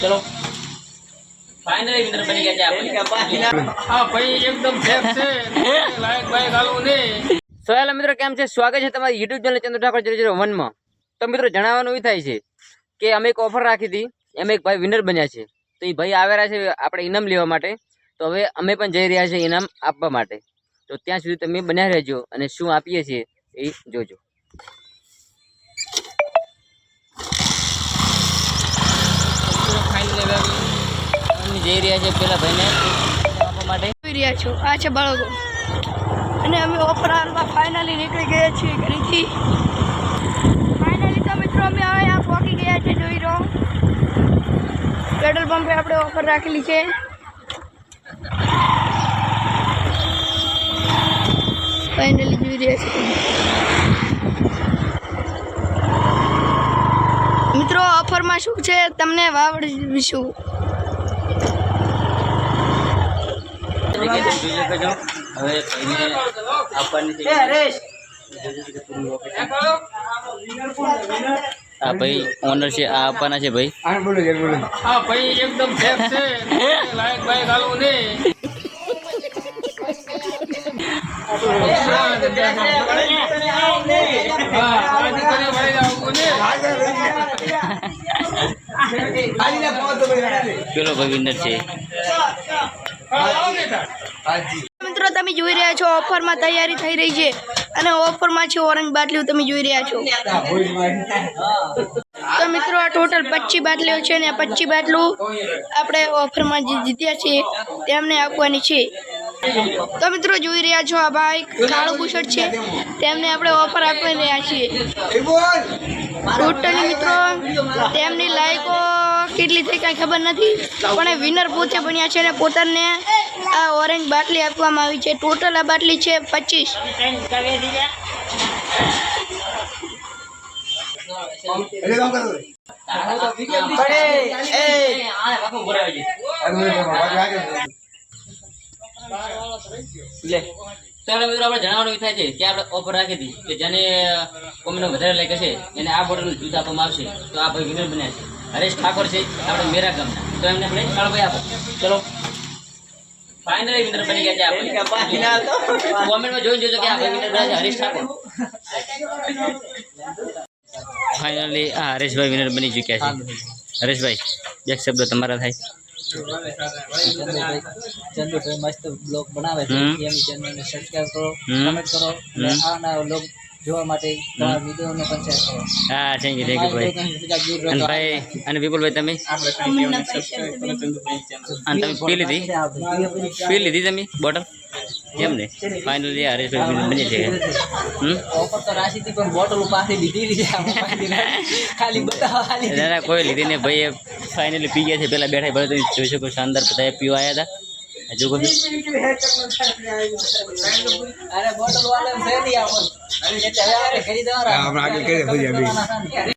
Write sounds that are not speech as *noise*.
ચલો. ફાઇનલી મિત્ર બની ગયા છે આપણે. હા ભાઈ એકદમ સેફ છે. *laughs* લાયક બાઈક હાલવું નહીં સો હેલો મિત્રો કેમ છે? સ્વાગત છે તમારી યુટ્યુબ ચેનલ ચંદ્ર ઠાકોર જીરો જીરો વનમાં તો મિત્રો જણાવવાનું એ થાય છે કે અમે એક ઓફર રાખી હતી. એમાં એક ભાઈ વિનર બન્યા છે. તો એ ભાઈ આવેલા છે આપણે ઇનામ લેવા માટે. તો હવે અમે પણ જઈ રહ્યા છીએ ઇનામ આપવા માટે. તો ત્યાં સુધી તમે બન્યા રહેજો અને શું આપીએ છીએ એ જોજો ફાઇનલી જઈ રહ્યા છે પેલા ભાઈને. આપવા માટે. જોઈ રહ્યા છો. આ છે બાળકો. અને અમે ઓપરામાં ફાઇનલી નીકળી ગયા છીએ ઘરેથી. ફાઇનલી તો મિત્રો અમે હવે આ પહોંચી ગયા છે જોઈ રહો પેટ્રોલ પંપે આપણે ઓફર રાખેલી છે. ફાઇનલી જોઈ રહ્યા છે મિત્રો ઓફરમાં શું છે? તમને હવે આપવાની આ ભાઈ ઓનર છે આ આપવાના છે ભાઈ હા ભાઈ એકદમ સેફ છે લાયક બાઈક હાલવું નહીં. પેલો ભાઈ વિનર છે. મિત્રો તમે જોઈ રહ્યા છો ઓફરમાં તૈયારી થઈ રહી છે. અને ઓફરમાં છે ઓરેન્જ બાટલીઓ તમે જોઈ રહ્યા છો. તો મિત્રો આ ટોટલ પચીસ બાટલીઓ છે અને પચીસ બાટલું આપણે ઓફરમાં જે જીત્યા છે તેમને આપવાની છે. તો મિત્રો જોઈ રહ્યા છો આ ભાઈ કાળું બુશર્ટ છે. તેમને આપણે ઓફર આપી રહ્યા છીએ. ટોટલી મિત્રો તેમની લાયકો કેટલી થઈ કાંઈ ખબર નથી. પણ એ વિનર પોતે બન્યા છે અને પોતાને આ ઓરેન્જ બાટલી આપવામાં આવી છે. ટોટલ આ બાટલી છે પચીસ. આપણે જણાવવાનું થાય છે આપણે ઓફર રાખી હતી કે જેને કોમેન્ટ વધારે લાઈક હશે, એને આ બોટલ જૂથ આપવામાં આવશે. તો આ ભાઈ વિનર બન્યા છે. હરેશ ઠાકોર છે આપણે મેરા ગામના. તો એમને આપણે કાળભાઈ આપો. ચલો. ફાઇનલી વિનર બની ગયા છે આપણે. કોમેન્ટમાં જોઈ જોજો કે આપણે વિનર બન્યા છે હરેશ ઠાકોર. ફાઇનલી આ હરેશભાઈ વિનર બની ચૂક્યા છે. હરેશભાઈ એક શબ્દ તમારા થાય. ચંદુભાઈ મસ્ત બ્લોગ બનાવે છે. એમ ચેનલને સબસ્ક્રાઇબ કરો. કમેન્ટ કરો અને. આના બ્લોગ જોવા માટે તમારા વિડીયોને પણ શેર કરો. હા થેન્ક યુ થેન્ક યુ ભાઈ. અને ભાઈ અને વિપુલભાઈ તમે? અને તમે પી લીધી? પી લીધી. તમે? બોટલ? કેમ ને ફાઇનલી હરેશભાઈ બની છે. હમ? ઓફર તો રાશી હતી પણ બોટલ પાછી લીધી છે આમાં પાછી નથી. ખાલી બતાવવા ખાલી ના કોઈ લીધી ને ભાઈ ફાઇનલી પી ગયા છે. પેલા બેઠા ભલે તમે જોઈ શકો છો અંદર બધા પીવા આવ્યા હતા. હજુ કોઈ અરે બોટલ વાળા છે નહીં આપણ આપણે કરી